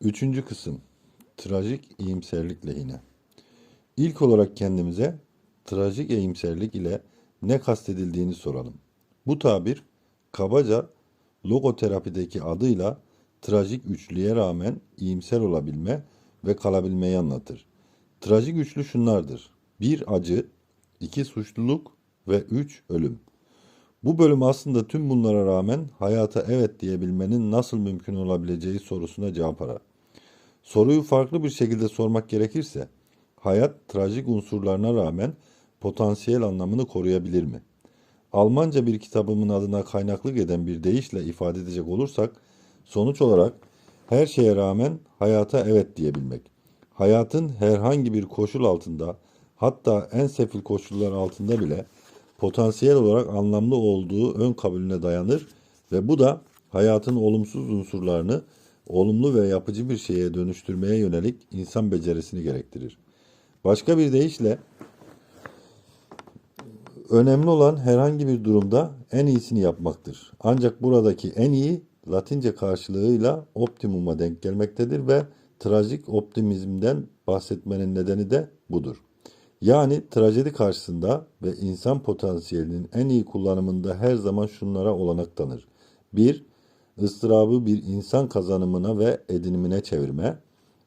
Üçüncü kısım. Trajik iyimserlik lehine. İlk olarak kendimize trajik iyimserlik ile ne kastedildiğini soralım. Bu tabir kabaca logoterapideki adıyla trajik üçlüye rağmen iyimser olabilme ve kalabilmeyi anlatır. Trajik üçlü şunlardır. Bir acı, iki suçluluk ve üç ölüm. Bu bölüm aslında tüm bunlara rağmen hayata evet diyebilmenin nasıl mümkün olabileceği sorusuna cevap arar. Soruyu farklı bir şekilde sormak gerekirse, hayat trajik unsurlarına rağmen potansiyel anlamını koruyabilir mi? Almanca bir kitabımın adına kaynaklık eden bir deyişle ifade edecek olursak, sonuç olarak her şeye rağmen hayata evet diyebilmek. Hayatın herhangi bir koşul altında, hatta en sefil koşullar altında bile potansiyel olarak anlamlı olduğu ön kabulüne dayanır ve bu da hayatın olumsuz unsurlarını olumlu ve yapıcı bir şeye dönüştürmeye yönelik insan becerisini gerektirir. Başka bir deyişle önemli olan herhangi bir durumda en iyisini yapmaktır. Ancak buradaki en iyi Latince karşılığıyla optimuma denk gelmektedir ve trajik optimizmden bahsetmenin nedeni de budur. Yani trajedi karşısında ve insan potansiyelinin en iyi kullanımında her zaman şunlara olanak tanır. 1. ıstırabı bir insan kazanımına ve edinimine çevirme.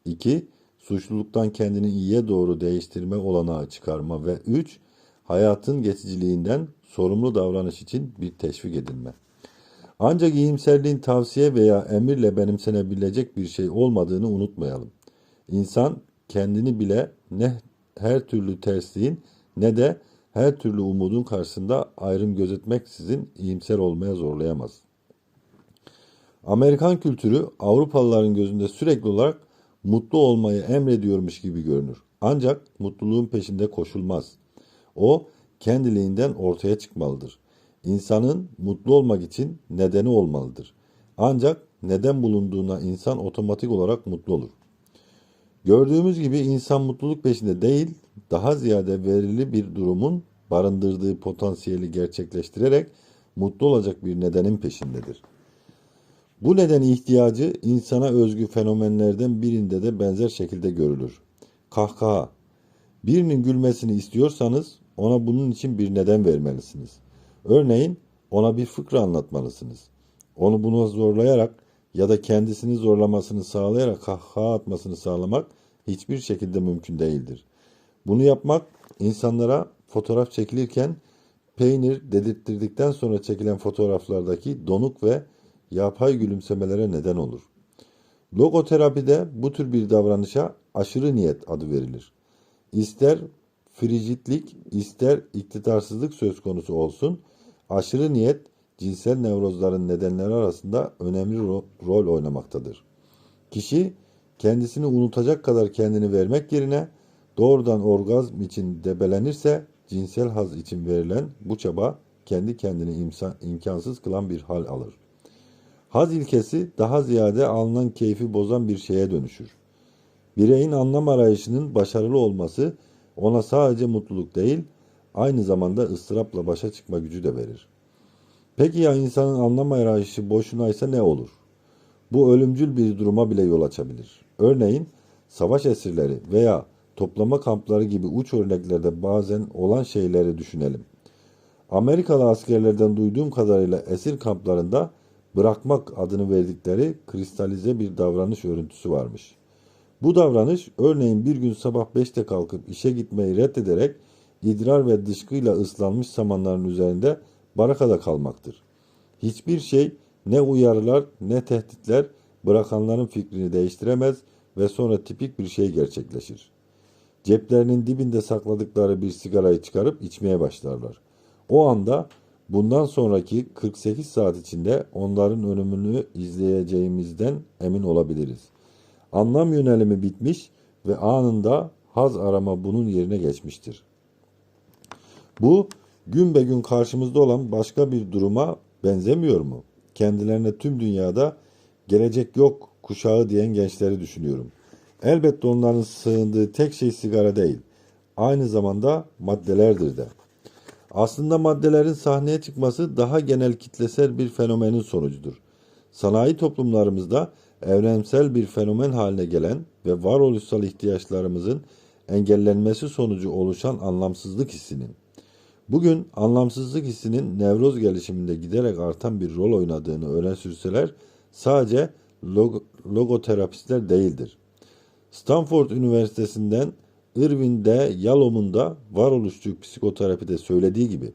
2. Suçluluktan kendini iyiye doğru değiştirme olanağı çıkarma ve 3. Hayatın geçiciliğinden sorumlu davranış için bir teşvik edilme. Ancak iyimserliğin tavsiye veya emirle benimsenebilecek bir şey olmadığını unutmayalım. İnsan kendini bile ne her türlü tersliğin ne de her türlü umudun karşısında ayrım gözetmeksizin iyimser olmaya zorlayamaz. Amerikan kültürü Avrupalıların gözünde sürekli olarak mutlu olmayı emrediyormuş gibi görünür. Ancak mutluluğun peşinde koşulmaz. O kendiliğinden ortaya çıkmalıdır. İnsanın mutlu olmak için nedeni olmalıdır. Ancak neden bulunduğuna insan otomatik olarak mutlu olur. Gördüğümüz gibi insan mutluluk peşinde değil, daha ziyade verili bir durumun barındırdığı potansiyeli gerçekleştirerek mutlu olacak bir nedenin peşindedir. Bu neden ihtiyacı insana özgü fenomenlerden birinde de benzer şekilde görülür. Kahkaha. Birinin gülmesini istiyorsanız ona bunun için bir neden vermelisiniz. Örneğin ona bir fıkra anlatmalısınız. Onu buna zorlayarak ya da kendisini zorlamasını sağlayarak kahkaha atmasını sağlamak hiçbir şekilde mümkün değildir. Bunu yapmak insanlara fotoğraf çekilirken peynir dedirttirdikten sonra çekilen fotoğraflardaki donuk ve yapay gülümsemelere neden olur. Logoterapide bu tür bir davranışa aşırı niyet adı verilir. İster fricitlik, ister iktidarsızlık söz konusu olsun, aşırı niyet cinsel nevrozların nedenleri arasında önemli ro- rol oynamaktadır. Kişi kendisini unutacak kadar kendini vermek yerine doğrudan orgazm için debelenirse cinsel haz için verilen bu çaba kendi kendini imkansız kılan bir hal alır. Haz ilkesi daha ziyade alınan keyfi bozan bir şeye dönüşür. Bireyin anlam arayışının başarılı olması ona sadece mutluluk değil, aynı zamanda ıstırapla başa çıkma gücü de verir. Peki ya insanın anlam arayışı boşunaysa ne olur? Bu ölümcül bir duruma bile yol açabilir. Örneğin savaş esirleri veya toplama kampları gibi uç örneklerde bazen olan şeyleri düşünelim. Amerikalı askerlerden duyduğum kadarıyla esir kamplarında bırakmak adını verdikleri kristalize bir davranış örüntüsü varmış. Bu davranış örneğin bir gün sabah 5'te kalkıp işe gitmeyi reddederek idrar ve dışkıyla ıslanmış samanların üzerinde barakada kalmaktır. Hiçbir şey ne uyarılar ne tehditler bırakanların fikrini değiştiremez ve sonra tipik bir şey gerçekleşir. Ceplerinin dibinde sakladıkları bir sigarayı çıkarıp içmeye başlarlar. O anda bundan sonraki 48 saat içinde onların ölümünü izleyeceğimizden emin olabiliriz. Anlam yönelimi bitmiş ve anında haz arama bunun yerine geçmiştir. Bu gün be gün karşımızda olan başka bir duruma benzemiyor mu? Kendilerine tüm dünyada gelecek yok kuşağı diyen gençleri düşünüyorum. Elbette onların sığındığı tek şey sigara değil. Aynı zamanda maddelerdir de. Aslında maddelerin sahneye çıkması daha genel kitlesel bir fenomenin sonucudur. Sanayi toplumlarımızda evrensel bir fenomen haline gelen ve varoluşsal ihtiyaçlarımızın engellenmesi sonucu oluşan anlamsızlık hissinin. Bugün anlamsızlık hissinin nevroz gelişiminde giderek artan bir rol oynadığını öne sürseler sadece log- logoterapistler değildir. Stanford Üniversitesi'nden Irvin D. Yalom'un varoluşçu psikoterapide söylediği gibi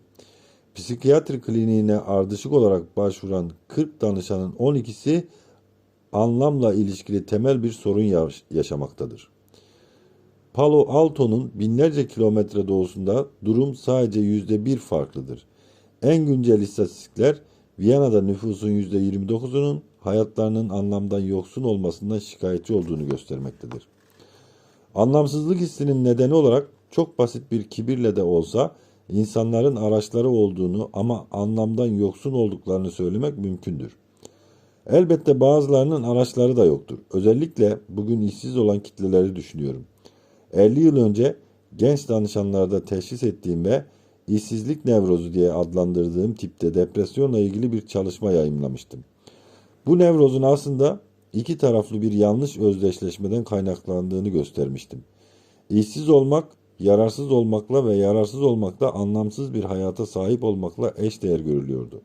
psikiyatri kliniğine ardışık olarak başvuran 40 danışanın 12'si anlamla ilişkili temel bir sorun yaş- yaşamaktadır. Palo Alto'nun binlerce kilometre doğusunda durum sadece yüzde bir farklıdır. En güncel istatistikler Viyana'da nüfusun yüzde 29'unun hayatlarının anlamdan yoksun olmasından şikayetçi olduğunu göstermektedir. Anlamsızlık hissinin nedeni olarak çok basit bir kibirle de olsa insanların araçları olduğunu ama anlamdan yoksun olduklarını söylemek mümkündür. Elbette bazılarının araçları da yoktur. Özellikle bugün işsiz olan kitleleri düşünüyorum. 50 yıl önce genç danışanlarda teşhis ettiğim ve işsizlik nevrozu diye adlandırdığım tipte depresyonla ilgili bir çalışma yayımlamıştım. Bu nevrozun aslında iki taraflı bir yanlış özdeşleşmeden kaynaklandığını göstermiştim. İşsiz olmak, yararsız olmakla ve yararsız olmakla anlamsız bir hayata sahip olmakla eşdeğer görülüyordu.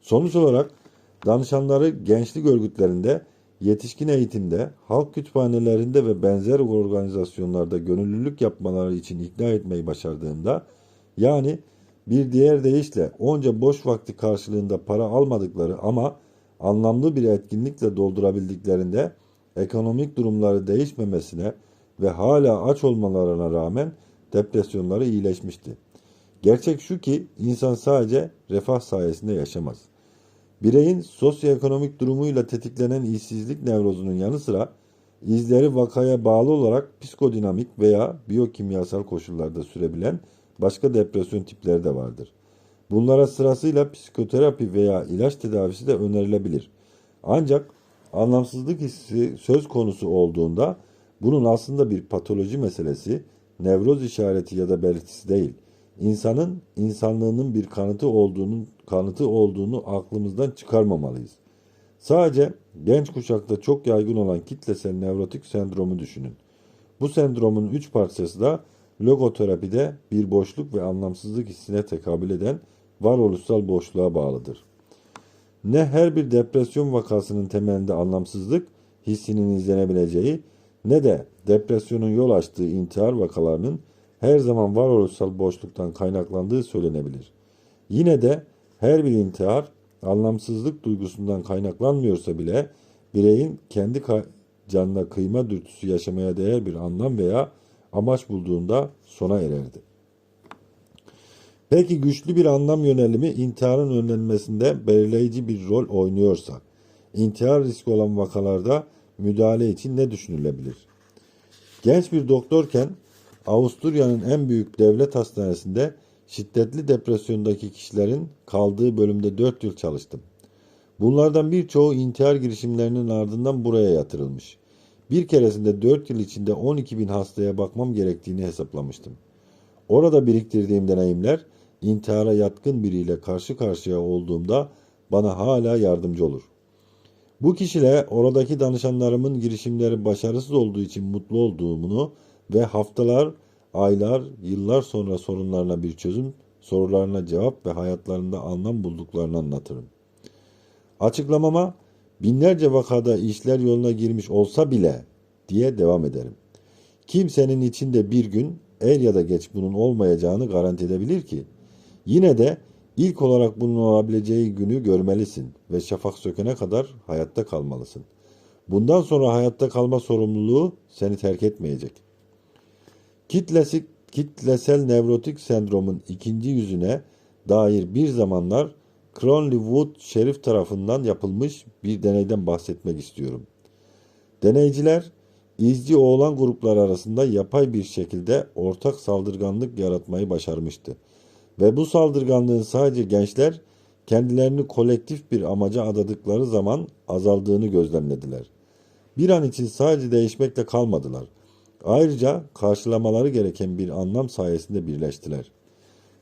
Sonuç olarak danışanları gençlik örgütlerinde, yetişkin eğitimde, halk kütüphanelerinde ve benzer organizasyonlarda gönüllülük yapmaları için ikna etmeyi başardığımda, yani bir diğer deyişle onca boş vakti karşılığında para almadıkları ama anlamlı bir etkinlikle doldurabildiklerinde ekonomik durumları değişmemesine ve hala aç olmalarına rağmen depresyonları iyileşmişti. Gerçek şu ki insan sadece refah sayesinde yaşamaz. Bireyin sosyoekonomik durumuyla tetiklenen işsizlik nevrozunun yanı sıra izleri vakaya bağlı olarak psikodinamik veya biyokimyasal koşullarda sürebilen başka depresyon tipleri de vardır. Bunlara sırasıyla psikoterapi veya ilaç tedavisi de önerilebilir. Ancak anlamsızlık hissi söz konusu olduğunda bunun aslında bir patoloji meselesi, nevroz işareti ya da belirtisi değil. İnsanın insanlığının bir kanıtı olduğunu kanıtı olduğunu aklımızdan çıkarmamalıyız. Sadece genç kuşakta çok yaygın olan kitlesel nevrotik sendromu düşünün. Bu sendromun üç parçası da logoterapide bir boşluk ve anlamsızlık hissine tekabül eden varoluşsal boşluğa bağlıdır. Ne her bir depresyon vakasının temelinde anlamsızlık hissinin izlenebileceği ne de depresyonun yol açtığı intihar vakalarının her zaman varoluşsal boşluktan kaynaklandığı söylenebilir. Yine de her bir intihar anlamsızlık duygusundan kaynaklanmıyorsa bile bireyin kendi canına kıyma dürtüsü yaşamaya değer bir anlam veya amaç bulduğunda sona ererdi. Peki güçlü bir anlam yönelimi intiharın önlenmesinde belirleyici bir rol oynuyorsa, intihar riski olan vakalarda müdahale için ne düşünülebilir? Genç bir doktorken Avusturya'nın en büyük devlet hastanesinde şiddetli depresyondaki kişilerin kaldığı bölümde 4 yıl çalıştım. Bunlardan birçoğu intihar girişimlerinin ardından buraya yatırılmış. Bir keresinde 4 yıl içinde 12 bin hastaya bakmam gerektiğini hesaplamıştım. Orada biriktirdiğim deneyimler intihara yatkın biriyle karşı karşıya olduğumda bana hala yardımcı olur. Bu kişiyle oradaki danışanlarımın girişimleri başarısız olduğu için mutlu olduğumu ve haftalar, aylar, yıllar sonra sorunlarına bir çözüm, sorularına cevap ve hayatlarında anlam bulduklarını anlatırım. Açıklamama binlerce vakada işler yoluna girmiş olsa bile diye devam ederim. Kimsenin içinde bir gün er ya da geç bunun olmayacağını garanti edebilir ki. Yine de ilk olarak bunun olabileceği günü görmelisin ve şafak sökene kadar hayatta kalmalısın. Bundan sonra hayatta kalma sorumluluğu seni terk etmeyecek. Kitlesi, kitlesel nevrotik sendromun ikinci yüzüne dair bir zamanlar Cronley Wood Şerif tarafından yapılmış bir deneyden bahsetmek istiyorum. Deneyciler izci oğlan grupları arasında yapay bir şekilde ortak saldırganlık yaratmayı başarmıştı. Ve bu saldırganlığın sadece gençler kendilerini kolektif bir amaca adadıkları zaman azaldığını gözlemlediler. Bir an için sadece değişmekle kalmadılar. Ayrıca karşılamaları gereken bir anlam sayesinde birleştiler.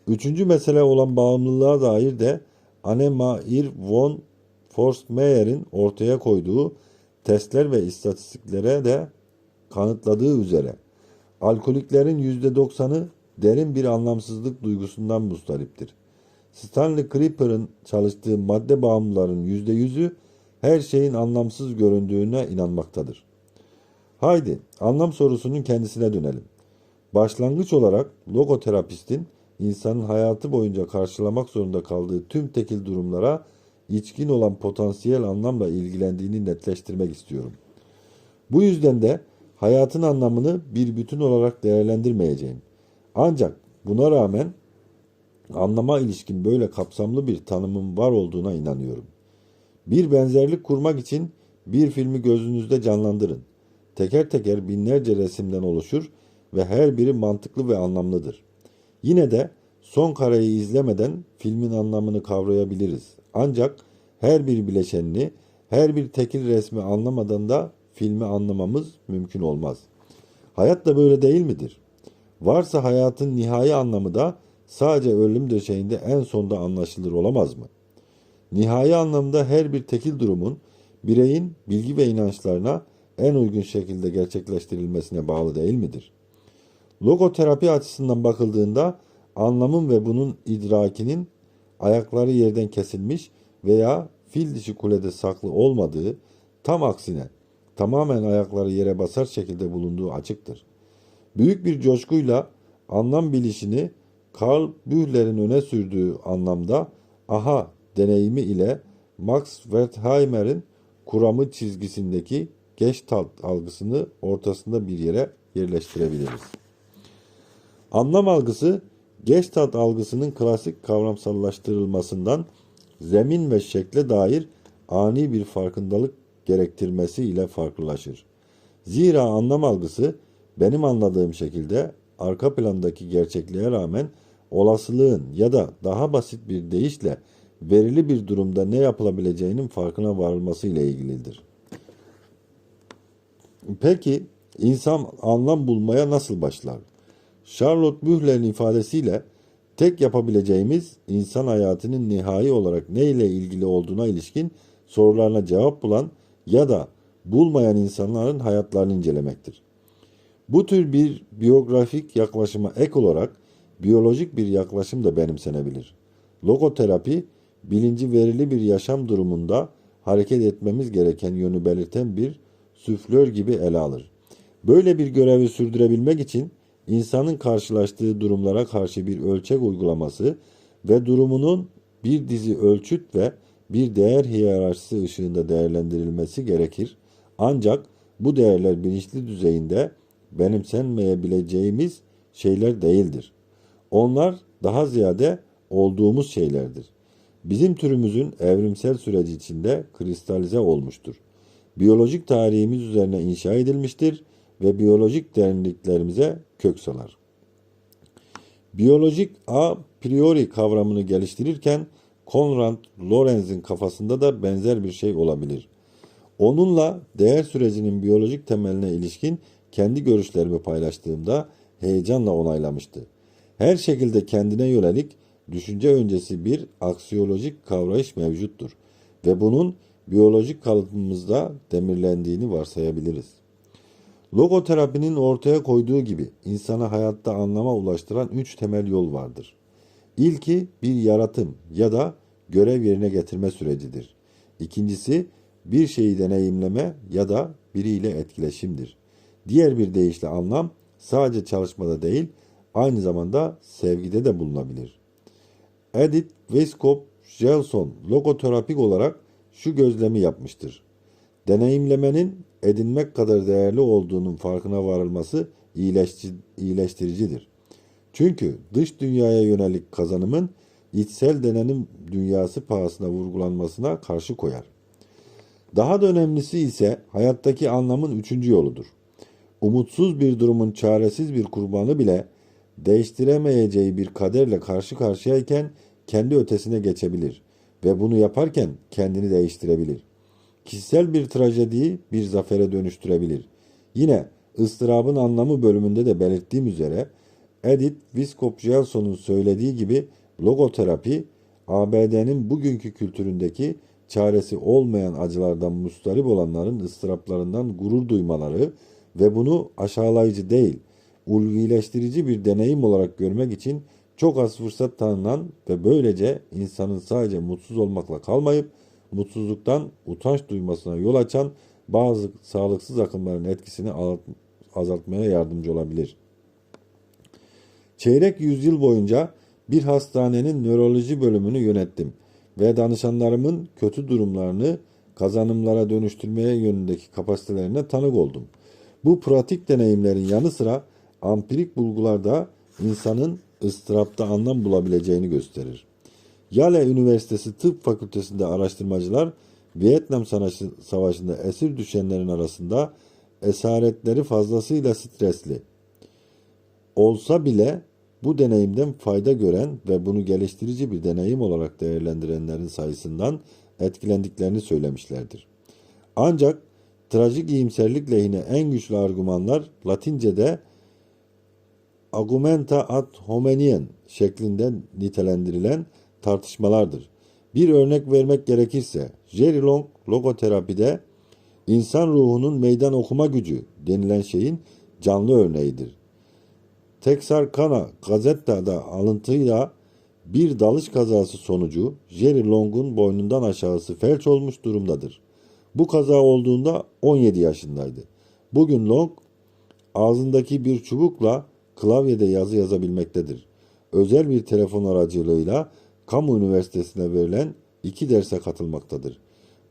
Üçüncü mesele olan bağımlılığa dair de Annemarie von Forstmeyer'in ortaya koyduğu testler ve istatistiklere de kanıtladığı üzere alkoliklerin %90'ı derin bir anlamsızlık duygusundan mustariptir. Stanley Creeper'ın çalıştığı madde bağımlıların %100'ü her şeyin anlamsız göründüğüne inanmaktadır. Haydi anlam sorusunun kendisine dönelim. Başlangıç olarak logoterapistin insanın hayatı boyunca karşılamak zorunda kaldığı tüm tekil durumlara içkin olan potansiyel anlamla ilgilendiğini netleştirmek istiyorum. Bu yüzden de hayatın anlamını bir bütün olarak değerlendirmeyeceğim. Ancak buna rağmen anlama ilişkin böyle kapsamlı bir tanımın var olduğuna inanıyorum. Bir benzerlik kurmak için bir filmi gözünüzde canlandırın. Teker teker binlerce resimden oluşur ve her biri mantıklı ve anlamlıdır. Yine de son kareyi izlemeden filmin anlamını kavrayabiliriz. Ancak her bir bileşenini, her bir tekil resmi anlamadan da filmi anlamamız mümkün olmaz. Hayat da böyle değil midir? Varsa hayatın nihai anlamı da sadece ölüm döşeğinde en sonda anlaşılır olamaz mı? Nihai anlamda her bir tekil durumun bireyin bilgi ve inançlarına en uygun şekilde gerçekleştirilmesine bağlı değil midir? Logoterapi açısından bakıldığında anlamın ve bunun idrakinin ayakları yerden kesilmiş veya fil dişi kulede saklı olmadığı, tam aksine tamamen ayakları yere basar şekilde bulunduğu açıktır. Büyük bir coşkuyla anlam bilişini Karl Bühler'in öne sürdüğü anlamda aha deneyimi ile Max Wertheimer'in kuramı çizgisindeki Gestalt algısını ortasında bir yere yerleştirebiliriz. Anlam algısı Gestalt algısının klasik kavramsallaştırılmasından zemin ve şekle dair ani bir farkındalık gerektirmesi ile farklılaşır. Zira anlam algısı benim anladığım şekilde arka plandaki gerçekliğe rağmen olasılığın ya da daha basit bir deyişle verili bir durumda ne yapılabileceğinin farkına varılması ile ilgilidir. Peki insan anlam bulmaya nasıl başlar? Charlotte Bühler'in ifadesiyle tek yapabileceğimiz insan hayatının nihai olarak ne ile ilgili olduğuna ilişkin sorularına cevap bulan ya da bulmayan insanların hayatlarını incelemektir. Bu tür bir biyografik yaklaşıma ek olarak biyolojik bir yaklaşım da benimsenebilir. Logoterapi, bilinci verili bir yaşam durumunda hareket etmemiz gereken yönü belirten bir süflör gibi ele alır. Böyle bir görevi sürdürebilmek için insanın karşılaştığı durumlara karşı bir ölçek uygulaması ve durumunun bir dizi ölçüt ve bir değer hiyerarşisi ışığında değerlendirilmesi gerekir. Ancak bu değerler bilinçli düzeyinde benimsenmeyebileceğimiz şeyler değildir. Onlar daha ziyade olduğumuz şeylerdir. Bizim türümüzün evrimsel süreci içinde kristalize olmuştur. Biyolojik tarihimiz üzerine inşa edilmiştir ve biyolojik derinliklerimize kök salar. Biyolojik a priori kavramını geliştirirken Konrad Lorenz'in kafasında da benzer bir şey olabilir. Onunla değer sürecinin biyolojik temeline ilişkin kendi görüşlerimi paylaştığımda heyecanla onaylamıştı. Her şekilde kendine yönelik düşünce öncesi bir aksiyolojik kavrayış mevcuttur ve bunun biyolojik kalıbımızda demirlendiğini varsayabiliriz. Logoterapinin ortaya koyduğu gibi insana hayatta anlama ulaştıran üç temel yol vardır. İlki bir yaratım ya da görev yerine getirme sürecidir. İkincisi bir şeyi deneyimleme ya da biriyle etkileşimdir. Diğer bir deyişle anlam sadece çalışmada değil, aynı zamanda sevgide de bulunabilir. Edith Weisskopf Gelson logoterapik olarak şu gözlemi yapmıştır. Deneyimlemenin edinmek kadar değerli olduğunun farkına varılması iyileştiricidir. Çünkü dış dünyaya yönelik kazanımın içsel denenim dünyası pahasına vurgulanmasına karşı koyar. Daha da önemlisi ise hayattaki anlamın üçüncü yoludur. Umutsuz bir durumun çaresiz bir kurbanı bile değiştiremeyeceği bir kaderle karşı karşıyayken kendi ötesine geçebilir ve bunu yaparken kendini değiştirebilir. Kişisel bir trajediyi bir zafere dönüştürebilir. Yine ıstırabın anlamı bölümünde de belirttiğim üzere Edith Wiskop Jelson'un söylediği gibi logoterapi ABD'nin bugünkü kültüründeki çaresi olmayan acılardan mustarip olanların ıstıraplarından gurur duymaları ve bunu aşağılayıcı değil, ulvileştirici bir deneyim olarak görmek için çok az fırsat tanınan ve böylece insanın sadece mutsuz olmakla kalmayıp mutsuzluktan utanç duymasına yol açan bazı sağlıksız akımların etkisini azaltmaya yardımcı olabilir. Çeyrek yüzyıl boyunca bir hastanenin nöroloji bölümünü yönettim ve danışanlarımın kötü durumlarını kazanımlara dönüştürmeye yönündeki kapasitelerine tanık oldum. Bu pratik deneyimlerin yanı sıra ampirik bulgularda insanın ıstırapta anlam bulabileceğini gösterir. Yale Üniversitesi Tıp Fakültesinde araştırmacılar Vietnam Savaşı'nda esir düşenlerin arasında esaretleri fazlasıyla stresli olsa bile bu deneyimden fayda gören ve bunu geliştirici bir deneyim olarak değerlendirenlerin sayısından etkilendiklerini söylemişlerdir. Ancak trajik iyimserlik lehine en güçlü argümanlar Latince'de argumenta ad hominien şeklinde nitelendirilen tartışmalardır. Bir örnek vermek gerekirse Jerry Long logoterapide insan ruhunun meydan okuma gücü denilen şeyin canlı örneğidir. Texarkana gazettada alıntıyla bir dalış kazası sonucu Jerry Long'un boynundan aşağısı felç olmuş durumdadır. Bu kaza olduğunda 17 yaşındaydı. Bugün Long ağzındaki bir çubukla klavyede yazı yazabilmektedir. Özel bir telefon aracılığıyla kamu üniversitesine verilen iki derse katılmaktadır.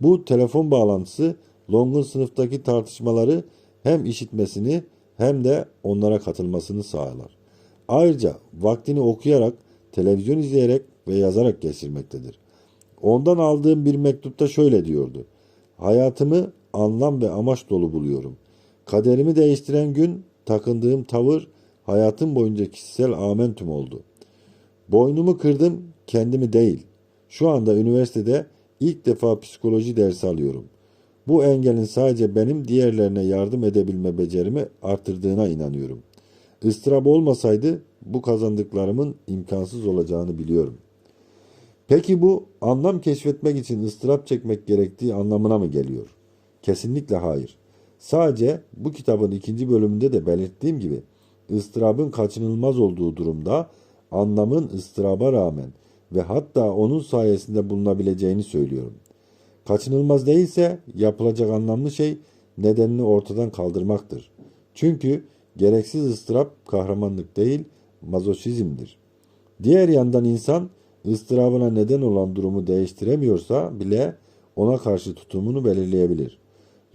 Bu telefon bağlantısı Long'un sınıftaki tartışmaları hem işitmesini hem de onlara katılmasını sağlar. Ayrıca vaktini okuyarak, televizyon izleyerek ve yazarak geçirmektedir. Ondan aldığım bir mektupta şöyle diyordu. Hayatımı anlam ve amaç dolu buluyorum. Kaderimi değiştiren gün takındığım tavır hayatım boyunca kişisel amentum oldu. Boynumu kırdım, kendimi değil. Şu anda üniversitede ilk defa psikoloji dersi alıyorum. Bu engelin sadece benim diğerlerine yardım edebilme becerimi artırdığına inanıyorum. Istırap olmasaydı bu kazandıklarımın imkansız olacağını biliyorum. Peki bu anlam keşfetmek için ıstırap çekmek gerektiği anlamına mı geliyor? Kesinlikle hayır. Sadece bu kitabın ikinci bölümünde de belirttiğim gibi ıstırabın kaçınılmaz olduğu durumda anlamın ıstıraba rağmen ve hatta onun sayesinde bulunabileceğini söylüyorum. Kaçınılmaz değilse yapılacak anlamlı şey nedenini ortadan kaldırmaktır. Çünkü gereksiz ıstırap kahramanlık değil, mazoşizmdir. Diğer yandan insan ıstırabına neden olan durumu değiştiremiyorsa bile ona karşı tutumunu belirleyebilir.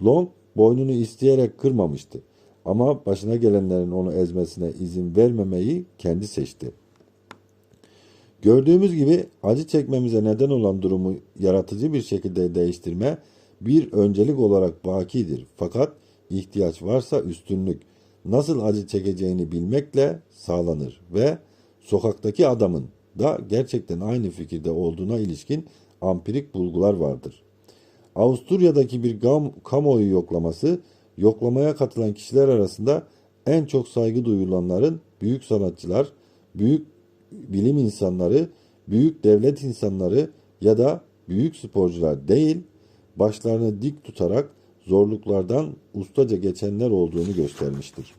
Long boynunu isteyerek kırmamıştı ama başına gelenlerin onu ezmesine izin vermemeyi kendi seçti. Gördüğümüz gibi acı çekmemize neden olan durumu yaratıcı bir şekilde değiştirme bir öncelik olarak bakidir. Fakat ihtiyaç varsa üstünlük nasıl acı çekeceğini bilmekle sağlanır ve sokaktaki adamın da gerçekten aynı fikirde olduğuna ilişkin ampirik bulgular vardır. Avusturya'daki bir kamuoyu yoklaması yoklamaya katılan kişiler arasında en çok saygı duyulanların büyük sanatçılar, büyük bilim insanları, büyük devlet insanları ya da büyük sporcular değil, başlarını dik tutarak zorluklardan ustaca geçenler olduğunu göstermiştir.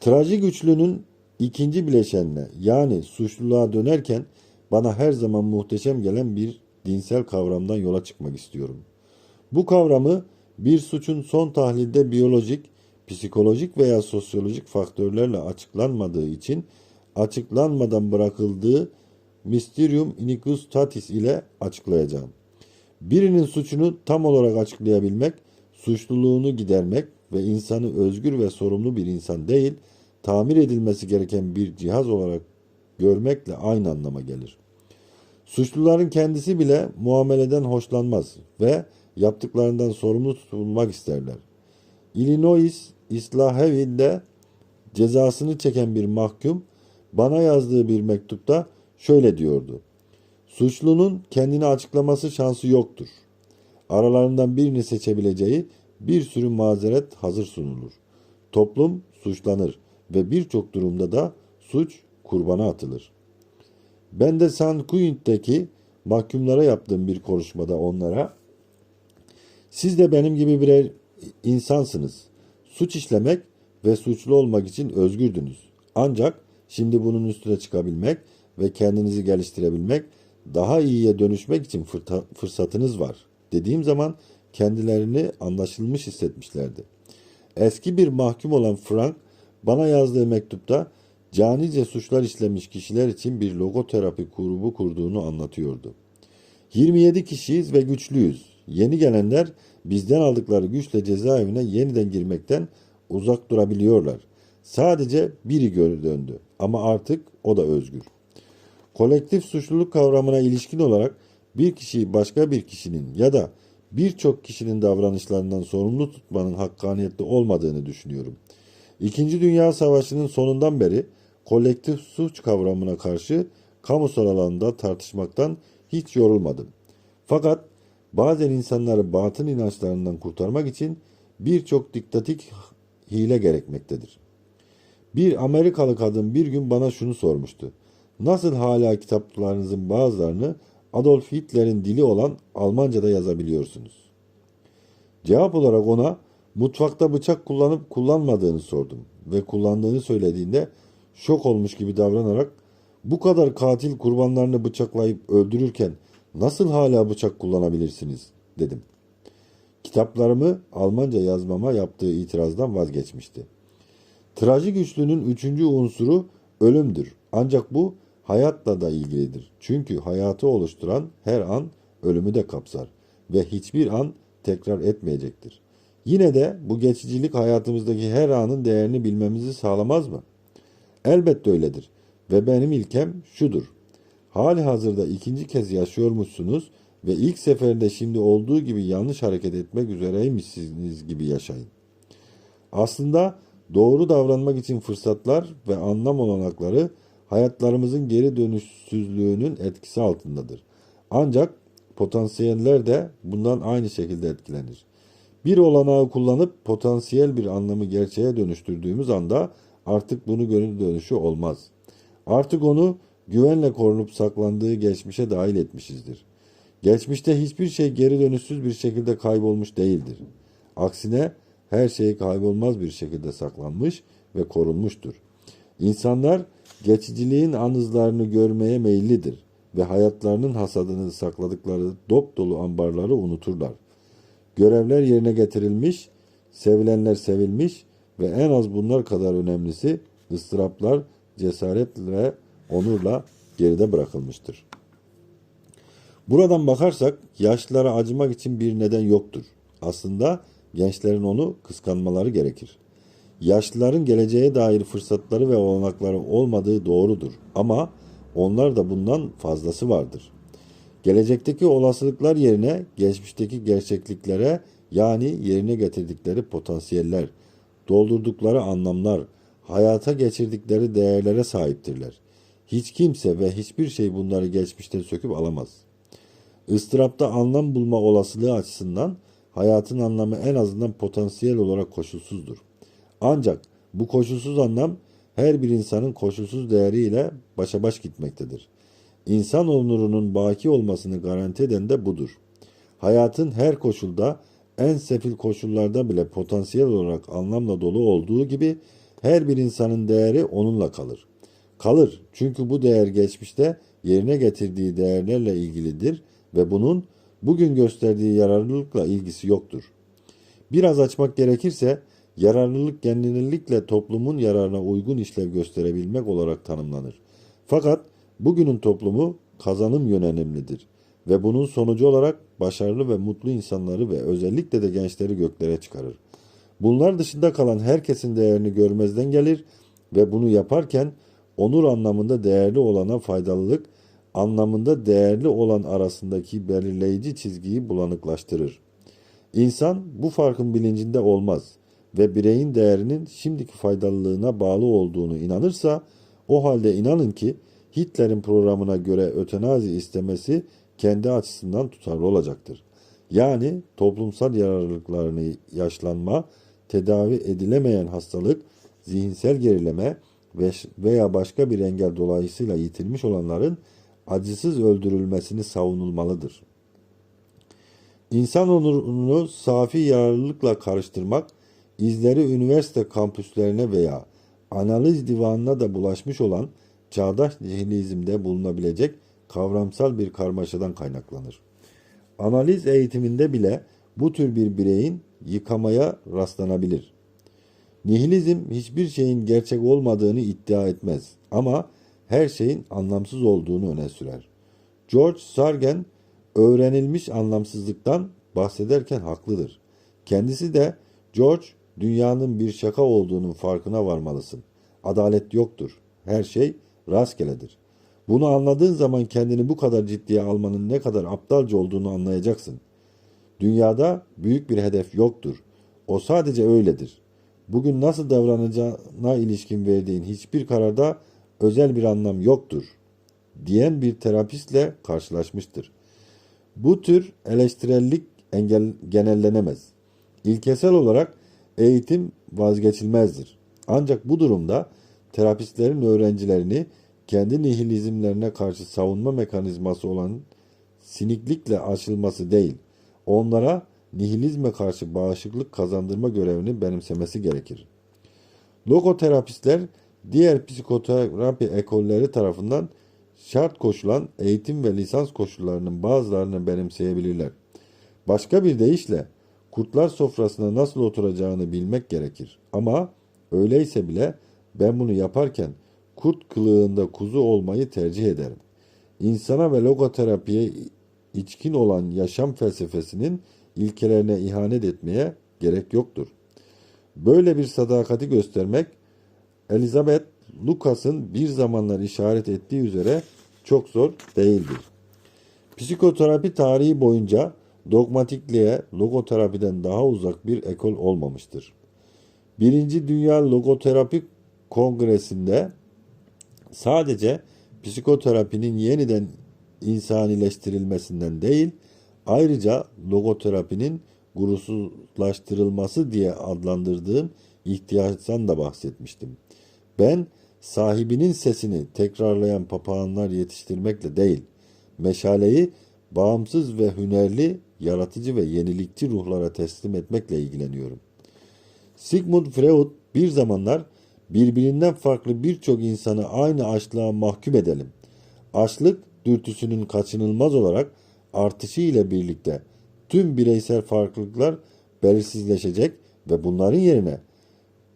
Trajik güçlünün ikinci bileşenine yani suçluluğa dönerken bana her zaman muhteşem gelen bir dinsel kavramdan yola çıkmak istiyorum. Bu kavramı bir suçun son tahlilde biyolojik, psikolojik veya sosyolojik faktörlerle açıklanmadığı için açıklanmadan bırakıldığı Mysterium Iniquitatis ile açıklayacağım. Birinin suçunu tam olarak açıklayabilmek, suçluluğunu gidermek ve insanı özgür ve sorumlu bir insan değil, tamir edilmesi gereken bir cihaz olarak görmekle aynı anlama gelir. Suçluların kendisi bile muameleden hoşlanmaz ve yaptıklarından sorumlu tutulmak isterler. Illinois İslahevi'de cezasını çeken bir mahkum bana yazdığı bir mektupta şöyle diyordu. Suçlunun kendini açıklaması şansı yoktur. Aralarından birini seçebileceği bir sürü mazeret hazır sunulur. Toplum suçlanır ve birçok durumda da suç kurbana atılır. Ben de San Quint'teki mahkumlara yaptığım bir konuşmada onlara siz de benim gibi birer insansınız. Suç işlemek ve suçlu olmak için özgürdünüz. Ancak şimdi bunun üstüne çıkabilmek ve kendinizi geliştirebilmek, daha iyiye dönüşmek için fırsatınız var. Dediğim zaman kendilerini anlaşılmış hissetmişlerdi. Eski bir mahkum olan Frank bana yazdığı mektupta canice suçlar işlemiş kişiler için bir logoterapi grubu kurduğunu anlatıyordu. 27 kişiyiz ve güçlüyüz. Yeni gelenler bizden aldıkları güçle cezaevine yeniden girmekten uzak durabiliyorlar. Sadece biri geri döndü ama artık o da özgür. Kolektif suçluluk kavramına ilişkin olarak bir kişiyi başka bir kişinin ya da birçok kişinin davranışlarından sorumlu tutmanın hakkaniyetli olmadığını düşünüyorum. İkinci Dünya Savaşı'nın sonundan beri kolektif suç kavramına karşı kamusal alanda tartışmaktan hiç yorulmadım. Fakat bazen insanları batın inançlarından kurtarmak için birçok diktatik hile gerekmektedir. Bir Amerikalı kadın bir gün bana şunu sormuştu. Nasıl hala kitaplarınızın bazılarını Adolf Hitler'in dili olan Almanca'da yazabiliyorsunuz? Cevap olarak ona mutfakta bıçak kullanıp kullanmadığını sordum ve kullandığını söylediğinde şok olmuş gibi davranarak bu kadar katil kurbanlarını bıçaklayıp öldürürken nasıl hala bıçak kullanabilirsiniz dedim. Kitaplarımı Almanca yazmama yaptığı itirazdan vazgeçmişti. Trajik üçlünün üçüncü unsuru ölümdür. Ancak bu hayatla da ilgilidir. Çünkü hayatı oluşturan her an ölümü de kapsar ve hiçbir an tekrar etmeyecektir. Yine de bu geçicilik hayatımızdaki her anın değerini bilmemizi sağlamaz mı? Elbette öyledir. Ve benim ilkem şudur. Hali hazırda ikinci kez yaşıyormuşsunuz ve ilk seferinde şimdi olduğu gibi yanlış hareket etmek üzereymişsiniz gibi yaşayın. Aslında doğru davranmak için fırsatlar ve anlam olanakları hayatlarımızın geri dönüşsüzlüğünün etkisi altındadır. Ancak potansiyeller de bundan aynı şekilde etkilenir. Bir olanağı kullanıp potansiyel bir anlamı gerçeğe dönüştürdüğümüz anda artık bunu gönül dönüşü olmaz. Artık onu güvenle korunup saklandığı geçmişe dahil etmişizdir. Geçmişte hiçbir şey geri dönüşsüz bir şekilde kaybolmuş değildir. Aksine her şey kaybolmaz bir şekilde saklanmış ve korunmuştur. İnsanlar geçiciliğin anızlarını görmeye meyillidir ve hayatlarının hasadını sakladıkları dop dolu ambarları unuturlar. Görevler yerine getirilmiş, sevilenler sevilmiş ve en az bunlar kadar önemlisi ıstıraplar cesaret ve onurla geride bırakılmıştır. Buradan bakarsak yaşlılara acımak için bir neden yoktur. Aslında gençlerin onu kıskanmaları gerekir. Yaşlıların geleceğe dair fırsatları ve olanakları olmadığı doğrudur ama onlar da bundan fazlası vardır. Gelecekteki olasılıklar yerine geçmişteki gerçekliklere yani yerine getirdikleri potansiyeller, doldurdukları anlamlar, hayata geçirdikleri değerlere sahiptirler. Hiç kimse ve hiçbir şey bunları geçmişten söküp alamaz. Istırapta anlam bulma olasılığı açısından hayatın anlamı en azından potansiyel olarak koşulsuzdur. Ancak bu koşulsuz anlam her bir insanın koşulsuz değeriyle başa baş gitmektedir. İnsan onurunun baki olmasını garanti eden de budur. Hayatın her koşulda en sefil koşullarda bile potansiyel olarak anlamla dolu olduğu gibi her bir insanın değeri onunla kalır. Kalır çünkü bu değer geçmişte yerine getirdiği değerlerle ilgilidir ve bunun bugün gösterdiği yararlılıkla ilgisi yoktur. Biraz açmak gerekirse yararlılık genellikle toplumun yararına uygun işlev gösterebilmek olarak tanımlanır. Fakat bugünün toplumu kazanım yönelimlidir ve bunun sonucu olarak başarılı ve mutlu insanları ve özellikle de gençleri göklere çıkarır. Bunlar dışında kalan herkesin değerini görmezden gelir ve bunu yaparken onur anlamında değerli olana faydalılık, anlamında değerli olan arasındaki belirleyici çizgiyi bulanıklaştırır. İnsan bu farkın bilincinde olmaz ve bireyin değerinin şimdiki faydalılığına bağlı olduğunu inanırsa o halde inanın ki Hitler'in programına göre ötenazi istemesi kendi açısından tutarlı olacaktır. Yani toplumsal yararlılıklarını yaşlanma, tedavi edilemeyen hastalık, zihinsel gerileme veya başka bir engel dolayısıyla yitirmiş olanların acısız öldürülmesini savunulmalıdır. İnsan onurunu safi yararlılıkla karıştırmak, izleri üniversite kampüslerine veya analiz divanına da bulaşmış olan çağdaş nihilizmde bulunabilecek kavramsal bir karmaşadan kaynaklanır. Analiz eğitiminde bile bu tür bir bireyin yıkamaya rastlanabilir. Nihilizm hiçbir şeyin gerçek olmadığını iddia etmez ama her şeyin anlamsız olduğunu öne sürer. George Sargen öğrenilmiş anlamsızlıktan bahsederken haklıdır. Kendisi de George dünyanın bir şaka olduğunun farkına varmalısın. Adalet yoktur. Her şey rastgeledir. Bunu anladığın zaman kendini bu kadar ciddiye almanın ne kadar aptalca olduğunu anlayacaksın. Dünyada büyük bir hedef yoktur. O sadece öyledir. Bugün nasıl davranacağına ilişkin verdiğin hiçbir kararda özel bir anlam yoktur diyen bir terapistle karşılaşmıştır. Bu tür eleştirellik engel, genellenemez. İlkesel olarak eğitim vazgeçilmezdir. Ancak bu durumda terapistlerin öğrencilerini kendi nihilizmlerine karşı savunma mekanizması olan siniklikle aşılması değil, onlara nihilizme karşı bağışıklık kazandırma görevini benimsemesi gerekir. Logoterapistler diğer psikoterapi ekolleri tarafından şart koşulan eğitim ve lisans koşullarının bazılarını benimseyebilirler. Başka bir deyişle kurtlar sofrasına nasıl oturacağını bilmek gerekir. Ama öyleyse bile ben bunu yaparken kurt kılığında kuzu olmayı tercih ederim. İnsana ve logoterapiye içkin olan yaşam felsefesinin ilkelerine ihanet etmeye gerek yoktur. Böyle bir sadakati göstermek Elizabeth Lucas'ın bir zamanlar işaret ettiği üzere çok zor değildir. Psikoterapi tarihi boyunca dogmatikliğe logoterapiden daha uzak bir ekol olmamıştır. Birinci Dünya Logoterapi Kongresi'nde sadece psikoterapinin yeniden insanileştirilmesinden değil, ayrıca logoterapinin gurusuzlaştırılması diye adlandırdığım ihtiyaçtan da bahsetmiştim. Ben sahibinin sesini tekrarlayan papağanlar yetiştirmekle değil, meşaleyi bağımsız ve hünerli, yaratıcı ve yenilikçi ruhlara teslim etmekle ilgileniyorum. Sigmund Freud bir zamanlar birbirinden farklı birçok insanı aynı açlığa mahkum edelim. Açlık dürtüsünün kaçınılmaz olarak artışı ile birlikte tüm bireysel farklılıklar belirsizleşecek ve bunların yerine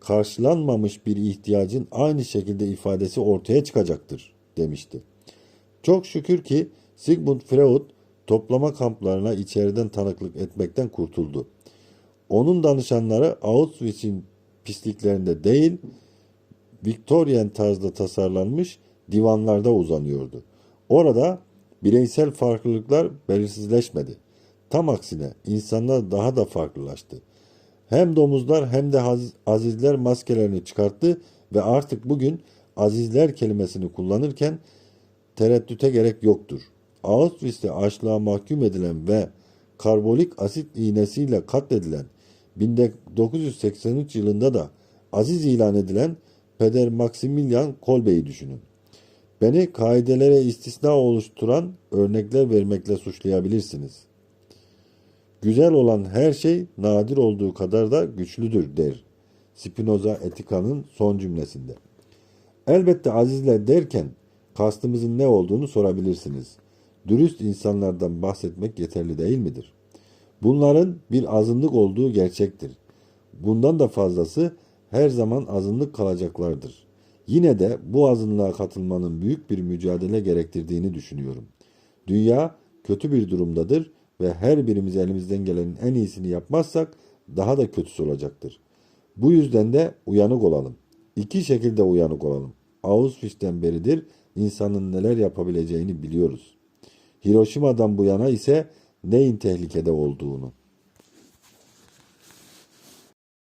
karşılanmamış bir ihtiyacın aynı şekilde ifadesi ortaya çıkacaktır demişti. Çok şükür ki Sigmund Freud toplama kamplarına içeriden tanıklık etmekten kurtuldu. Onun danışanları Auschwitz'in pisliklerinde değil, Victorian tarzda tasarlanmış divanlarda uzanıyordu. Orada bireysel farklılıklar belirsizleşmedi. Tam aksine insanlar daha da farklılaştı. Hem domuzlar hem de azizler maskelerini çıkarttı ve artık bugün azizler kelimesini kullanırken tereddüte gerek yoktur. Auschwitz'te açlığa mahkum edilen ve karbolik asit iğnesiyle katledilen 1983 yılında da aziz ilan edilen Peder Maximilian Kolbe'yi düşünün. Beni kaidelere istisna oluşturan örnekler vermekle suçlayabilirsiniz. Güzel olan her şey nadir olduğu kadar da güçlüdür der. Spinoza Etika'nın son cümlesinde. Elbette azizler derken kastımızın ne olduğunu sorabilirsiniz. Dürüst insanlardan bahsetmek yeterli değil midir? Bunların bir azınlık olduğu gerçektir. Bundan da fazlası her zaman azınlık kalacaklardır. Yine de bu azınlığa katılmanın büyük bir mücadele gerektirdiğini düşünüyorum. Dünya kötü bir durumdadır ve her birimiz elimizden gelenin en iyisini yapmazsak daha da kötüsü olacaktır. Bu yüzden de uyanık olalım. İki şekilde uyanık olalım. Auschwitz'ten beridir insanın neler yapabileceğini biliyoruz. Hiroşima'dan bu yana ise neyin tehlikede olduğunu.